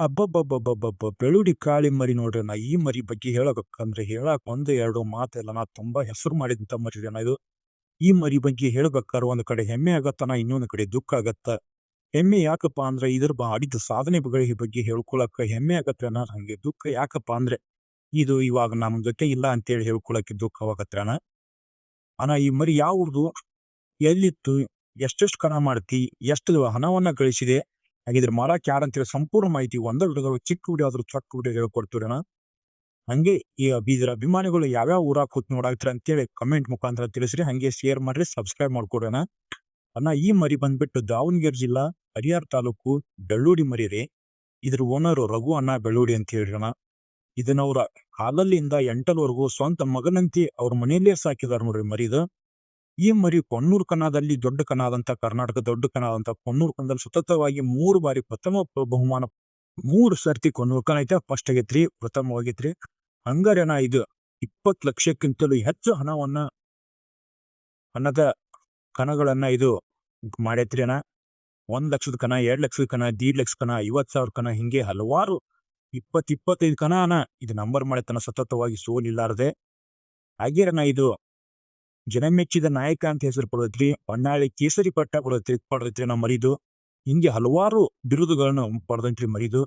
ಅಬ್ಬಬ್ಬಬ್ಬಬ್ಬಬ್ಬ ಬೆಳುಡಿ ಕಾಳಿ ಮರಿ ನೋಡ್ರಿ ನಾ ಈ ಮರಿ ಬಗ್ಗೆ ಹೇಳಬೇಕಂದ್ರೆ ಹೇಳಕ್ ಒಂದು ಎರಡು ಮಾತೆಲ್ಲ ನಾ ತುಂಬಾ ಹೆಸರು ಮಾಡಿದಂತ ಮರಿ ನಾ ಇದು. ಈ ಮರಿ ಬಗ್ಗೆ ಹೇಳ್ಬೇಕಾದ್ರೆ ಒಂದು ಕಡೆ ಹೆಮ್ಮೆ ಆಗತ್ತನ ಇನ್ನೊಂದು ಕಡೆ ದುಃಖ ಆಗತ್ತ. ಹೆಮ್ಮೆ ಯಾಕಪ್ಪ ಅಂದ್ರೆ ಇದ್ರ ಮಾಡಿದ ಸಾಧನೆಗಳ ಬಗ್ಗೆ ಹೇಳ್ಕೊಳಕ ಹೆಮ್ಮೆ ಆಗತ್ತೆ ಹಂಗೆ ದುಃಖ ಯಾಕಪ್ಪ ಅಂದ್ರೆ ಇದು ಇವಾಗ ನಮ್ ಜೊತೆ ಇಲ್ಲ ಅಂತೇಳಿ ಹೇಳ್ಕೊಳಕ್ಕೆ ದುಃಖವಾಗತ್ತೆ ಅಣ್ಣ. ಅಣ್ಣ, ಈ ಮರಿ ಯಾವ್ದು? ಎಲ್ಲಿತ್ತು? ಎಷ್ಟೆಷ್ಟು ಕಣ ಮಾಡ್ತಿ? ಎಷ್ಟು ಹಣವನ್ನ ಗಳಿಸಿದೆ? ಹಾಗಿದ್ರೆ ಅಂತ ಯಾರಂತೇಳಿ ಸಂಪೂರ್ಣ ಮಾಹಿತಿ ಒಂದ ವಿಡಿಯೋದಾಗ ಚಿಕ್ಕ ವಿಡಿಯೋ ಆದ್ರೂ ಚೊಕ್ಕ ವಿಡಿಯೋ ಹೇಳ್ಕೊಡ್ತೀವಿ ಅಣ್ಣ ಹಂಗೆ ಈ ಬೀದರ ಅಭಿಮಾನಿಗಳು ಯಾವ್ಯಾವ ಊರಾಗ ಕೂತ್ ಅಂತ ಅಂತೇಳಿ ಕಮೆಂಟ್ ಮುಖಾಂತರ ತಿಳಿಸ್ರಿ. ಹಂಗೆ ಶೇರ್ ಮಾಡ್ರಿ ಸಬ್ಸ್ಕ್ರೈಬ್ ಮಾಡ್ಕೊಡೋಣ ಅಣ್ಣ, ಈ ಮರಿ ಬಂದ್ಬಿಟ್ಟು ದಾವಣಗೆರೆ ಜಿಲ್ಲಾ ಹರಿಹರ ತಾಲೂಕು ಬೆಳ್ಳೂಡಿ ಮರಿ ರೀ. ಇದ್ರ ಓನರ್ ರಘು ಅಣ್ಣ ಬೆಳ್ಳೂಡಿ ಅಂತ ಹೇಳಿರೋಣ ಇದನ್ನ ಅವ್ರ ಹಾಲಲ್ಲಿಂದ ಎಂಟಲ್ವರೆಗೂ ಸ್ವಂತ ಮಗನಂತಿ ಅವ್ರ ಮನೆಯಲ್ಲೇ ಸಾಕಿದಾರ ನೋಡ್ರಿ ಮರಿದು ಈ ಮರಿ ಕೊಣ್ಣೂರು ಕಣದಲ್ಲಿ ದೊಡ್ಡ ಕಣ ಕರ್ನಾಟಕ, ದೊಡ್ಡ ಕಣ ಆದಂತ ಕೊಣ್ಣೂರು ಕಣದಲ್ಲಿ ಸತತವಾಗಿ ಮೂರು ಬಾರಿ ಪ್ರಥಮ ಬಹುಮಾನ, ಮೂರು ಸರ್ತಿ ಕೊಣ್ಣೂರು ಕಣ ಐತೆ. ಫಸ್ಟ್ ಆಗೈತ್ರಿ ಪ್ರಥಮವಾಗೈತ್ರಿ ಹಂಗಾರೇನ ಇದು ಇಪ್ಪತ್ತು ಲಕ್ಷಕ್ಕಿಂತಲೂ ಹೆಚ್ಚು ಹಣವನ್ನ, ಹಣದ ಕಣಗಳನ್ನ ಇದು ಮಾಡೈತ್ರಿ ಅಣ್ಣ ಒಂದ್ ಲಕ್ಷದ ಕಣ ಎರಡ್ ಲಕ್ಷದ ಕಣ ದೀಡ್ ಲಕ್ಷ ಕಣ ಐವತ್ ಸಾವಿರ ಕಣ ಹಿಂಗೆ ಹಲವಾರು ಇಪ್ಪತ್ ಇಪ್ಪತ್ತೈದು ಕಣ ಅಣ್ಣ ಇದು ನಂಬರ್ ಮಾಡೈತನ ಸತತವಾಗಿ ಸೋಲಿಲ್ಲಾರದೆ. ಹಾಗೇರಣ್ಣ ಇದು ಜನಮೆಚ್ಚಿದ ನಾಯಕ ಅಂತ ಹೆಸರು ಪಡೆದೈತ್ರಿ ಹೊನ್ನಾಳಿ ಕೇಸರಿ ಪಟ್ಟ ಪಡೆದೈತ್ರಿ ಪಡೆದೈತ್ರಿ ನಮ್ಮ ಮರಿದು. ಹಿಂಗೆ ಹಲವಾರು ಬಿರುದುಗಳನ್ನು ಪಡೆದಂತ್ರಿ ಮರಿದು.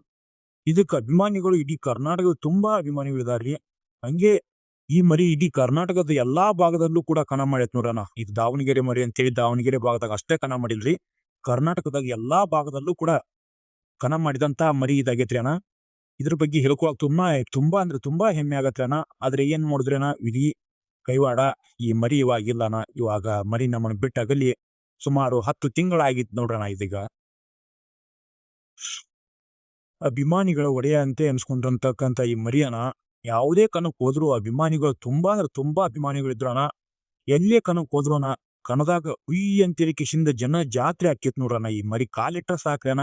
ಇದಕ್ಕೆ ಅಭಿಮಾನಿಗಳು ಇಡೀ ಕರ್ನಾಟಕದ ತುಂಬಾ ಅಭಿಮಾನಿಗಳು ಇದಾರ್ರಿ. ಹಂಗೆ ಈ ಮರಿ ಇಡೀ ಕರ್ನಾಟಕದ ಎಲ್ಲಾ ಭಾಗದಲ್ಲೂ ಕೂಡ ಕಣ ಮಾಡೈತ್ ನೋಡೋಣ ಇದು ದಾವಣಗೆರೆ ಮರಿ ಅಂತೇಳಿ ದಾವಣಗೆರೆ ಭಾಗದಾಗ ಅಷ್ಟೇ ಕಣ ಮಾಡಿಲ್ರಿ. ಕರ್ನಾಟಕದಾಗ ಎಲ್ಲಾ ಭಾಗದಲ್ಲೂ ಕೂಡ ಕಣ ಮಾಡಿದಂತ ಮರಿ ಇದಾಗೈತ್ರಿ ಅಣ್ಣ. ಇದ್ರ ಬಗ್ಗೆ ಹೇಳ್ಕೊಳಕ್ ತುಂಬಾ ತುಂಬಾ ಅಂದ್ರೆ ತುಂಬಾ ಹೆಮ್ಮೆ ಆಗತ್ತೆ ಅಣ್ಣ. ಆದ್ರೆ ಏನ್ ಮಾಡಿದ್ರಿ ಅಣ್ಣ? ಇಡೀ ಕೈವಾಡ, ಈ ಮರಿ ಇವಾಗ ಇಲ್ಲನ ಇವಾಗ ಮರಿ ನಮ್ಮನ್ನು ಬಿಟ್ಟಾಗಲಿ ಸುಮಾರು ಹತ್ತು ತಿಂಗಳಾಗಿತ್ತು ನೋಡ್ರಣ ಇದೀಗ. ಅಭಿಮಾನಿಗಳ ಒಡೆಯ ಅಂತೆ ಈ ಮರಿಯನ ಯಾವುದೇ ಕಣಕ್ ಹೋದ್ರು ಅಭಿಮಾನಿಗಳು ತುಂಬಾ ಅಂದ್ರೆ ತುಂಬಾ ಅಭಿಮಾನಿಗಳು ಇದ್ರಣ ಎಲ್ಲೇ ಕಣಕ್ ಹೋದ್ರೋಣ ಕಣದಾಗ ಉಯ್ ಅಂತೇಳಿ ಕಿಶಿಂದ ಜನ ಜಾತ್ರೆ ಹಾಕಿತ್ ನೋಡ್ರಣ. ಈ ಮರಿ ಕಾಲಿಟ್ಟ ಸಾಕ್ರೆನ,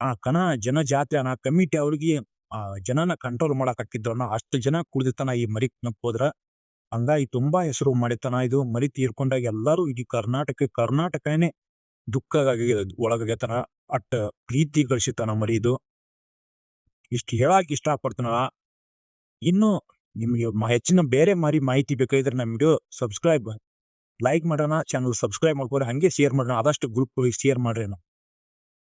ಆ ಕಣ ಜನ ಜಾತ್ರೆ ಅಣ್ಣ ಕಮಿಟಿ ಅವ್ರಿಗೆ ಆ ಜನನ ಕಂಟ್ರೋಲ್ ಮಾಡಕ್ ಹಾಕಿದ್ರಣ ಅಷ್ಟು ಜನ ಕುಡ್ದಿತ್ತನ ಈ ಮರಿ ಕನಕ್ ಹೋದ್ರ. ಹಂಗಾಗಿ ತುಂಬಾ ಹೆಸರು ಮಾಡಿತನ. ಇದು ಮರಿ ತೀರ್ಕೊಂಡಾಗ ಎಲ್ಲಾರು ಇಡೀ ಕರ್ನಾಟಕ, ಕರ್ನಾಟಕನೇ ದುಃಖ ಒಳಗಾಗತನ ಅಟ್ಟ ಪ್ರೀತಿ ಗಳಿಸಿತನ ಮರಿ ಇದು. ಇಷ್ಟು ಹೇಳಕ್ ಇಷ್ಟ ಪಡ್ತಾನ ಇನ್ನು ನಿಮ್ಗೆ ಹೆಚ್ಚಿನ ಬೇರೆ ಮಾರಿ ಮಾಹಿತಿ ಬೇಕಾಗಿದ್ರೆ ನಮ್ಮ ವಿಡಿಯೋ ಸಬ್ಸ್ಕ್ರೈಬ್, ಲೈಕ್ ಮಾಡೋಣ, ಚಾನಲ್ ಸಬ್ಸ್ಕ್ರೈಬ್ ಮಾಡ್ಕೊಂಡ್ರೆ ಹಂಗೆ ಶೇರ್ ಮಾಡೋಣ. ಆದಷ್ಟು ಗ್ರೂಪ್ ಶೇರ್ ಮಾಡ್ರಿ